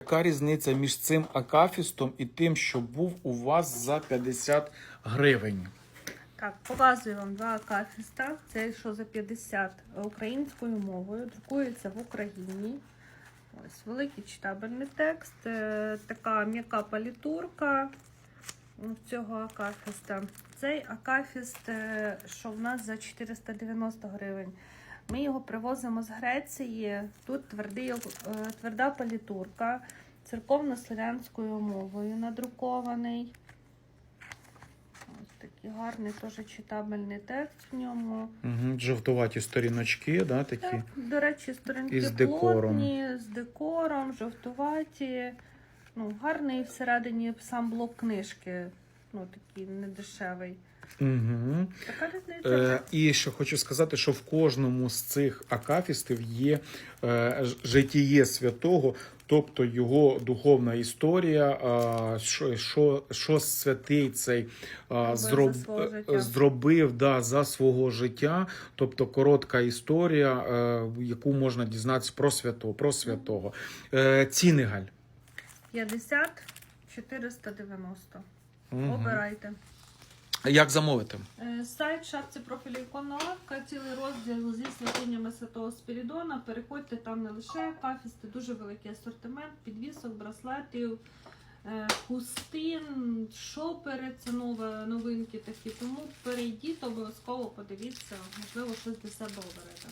Яка різниця між цим акафістом і тим, що був у вас за 50 гривень? Так, показую вам два акафіста. Це що за 50 українською мовою. Друкується в Україні. Ось великий читабельний текст. е, Така м'яка палітурка цього акафіста. Цей акафіст, е, що в нас за 490 гривень. Привозимо з Греції. Тут твердий, е, тверда палітурка церковно-славянською мовою надрукований. Ось такий гарний теж читабельний текст в ньому. Угу, жовтуваті сторіночки, да, такі. Так, до речі, сторінки з плотні, з декором, жовтуваті. Ну, гарний всередині сам блок книжки. Ну, такий недешевий. Угу. Е, і ще хочу сказати, що в кожному з цих акафістів є е, житіє святого, тобто його духовна історія, е, що, що, що святий цей е, зроб, за зробив да, за свого життя, тобто коротка історія, е, яку можна дізнатися про святого. Про святого. Е, ціни Галь. 50 490. Мгм. Обирайте. Як замовити? Е, Сайт шапці профілі іконна цілий розділ зі святинями Святого Спірідона. Переходьте там не лише кафісти, дуже великий асортимент, підвісок, браслетів, е, хустин, шопери, це нове, новинки такі. Тому перейдіть, обов'язково подивіться, можливо, щось для себе оберете.